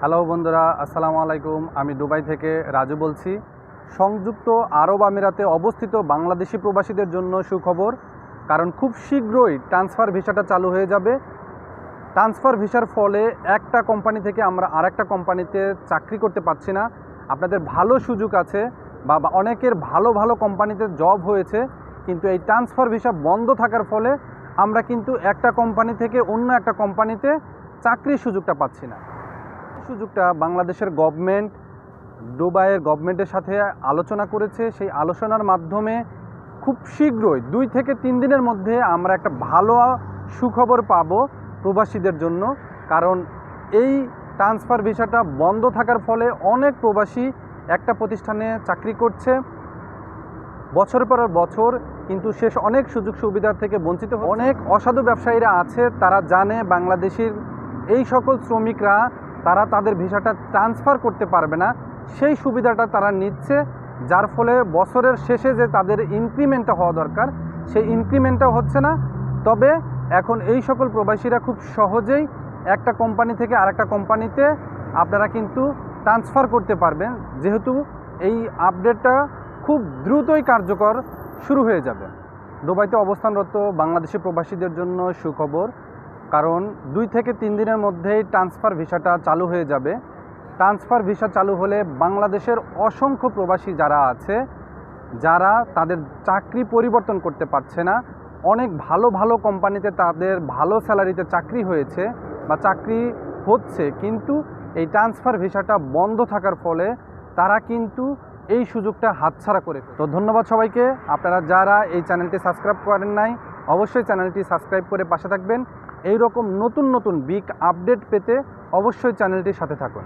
Hello বন্ধুরা, আসসালামু আলাইকুম। আমি দুবাই থেকে রাজু বলছি। সংযুক্ত আরব আমিরাতে অবস্থিত বাংলাদেশি প্রবাসীদের জন্য সুখবর, কারণ খুব শীঘ্রই ট্রান্সফার ভিসাটা চালু হয়ে যাবে। ট্রান্সফার ভিসার ফলে একটা কোম্পানি থেকে আমরা আরেকটা কোম্পানিতে চাকরি করতে পারছি না। আপনাদের ভালো সুযোগ আছে বা অনেকের ভালো ভালো কোম্পানিতে জব হয়েছে, কিন্তু এই ট্রান্সফার ভিসা বন্ধ থাকার ফলে আমরা কিন্তু একটা কোম্পানি থেকে অন্য একটা কোম্পানিতে চাকরির সুযোগটা পাচ্ছি না। সুযোগটা বাংলাদেশের গভর্নমেন্ট দুবাইয়ের গভর্নমেন্টের সাথে আলোচনা করেছে। সেই আলোচনার মাধ্যমে খুব শীঘ্রই, দুই থেকে তিন দিনের মধ্যে আমরা একটা ভালো সুখবর পাবো প্রবাসীদের জন্য। কারণ এই ট্রান্সফার ভিসাটা বন্ধ থাকার ফলে অনেক প্রবাসী একটা প্রতিষ্ঠানে চাকরি করছে। বছর পর বছর কিন্তু শেষ অনেক সুযোগ সুবিধা থেকে বঞ্চিত অনেক অসাধু ব্যবসায়ীরা আছে, তারা জানে বাংলাদেশের এই সকল শ্রমিকরা তারা তাদের ভিসাটা ট্রান্সফার করতে পারবে না, সেই সুবিধাটা তারা নিচ্ছে, যার ফলে বছরের শেষে যে তাদের ইনক্রিমেন্টটা হওয়া দরকার, সেই ইনক্রিমেন্টটা হচ্ছে না। তবে এখন এই সকল প্রবাসীরা খুব সহজেই একটা কোম্পানি থেকে আরেকটা কোম্পানিতে আপনারা কিন্তু ট্রান্সফার করতে পারবেন, যেহেতু এই আপডেটটা খুব দ্রুতই কার্যকর শুরু হয়ে যাবে। দুবাইতে অবস্থানরত বাংলাদেশি প্রবাসীদের জন্য সুখবর কারণ দুই থেকে তিন দিনের মধ্যেই ট্রান্সফার ভিসাটা চালু হয়ে যাবে। ট্রান্সফার ভিসা চালু হলে বাংলাদেশের অসংখ্য প্রবাসী যারা আছে, যারা তাদের চাকরি পরিবর্তন করতে পারছে না, অনেক ভালো ভালো কোম্পানিতে তাদের ভালো স্যালারিতে চাকরি হয়েছে বা চাকরি হচ্ছে, কিন্তু এই ট্রান্সফার ভিসাটা বন্ধ থাকার ফলে তারা কিন্তু এই সুযোগটা হাতছাড়া করে তো ধন্যবাদ সবাইকে। আপনারা যারা এই চ্যানেলটি সাবস্ক্রাইব করেন নাই অবশ্যই চ্যানেলটি সাবস্ক্রাইব করে পাশে থাকবেন। এই রকম নতুন নতুন বিগ আপডেট পেতে অবশ্যই চ্যানেলটির সাথে থাকুন।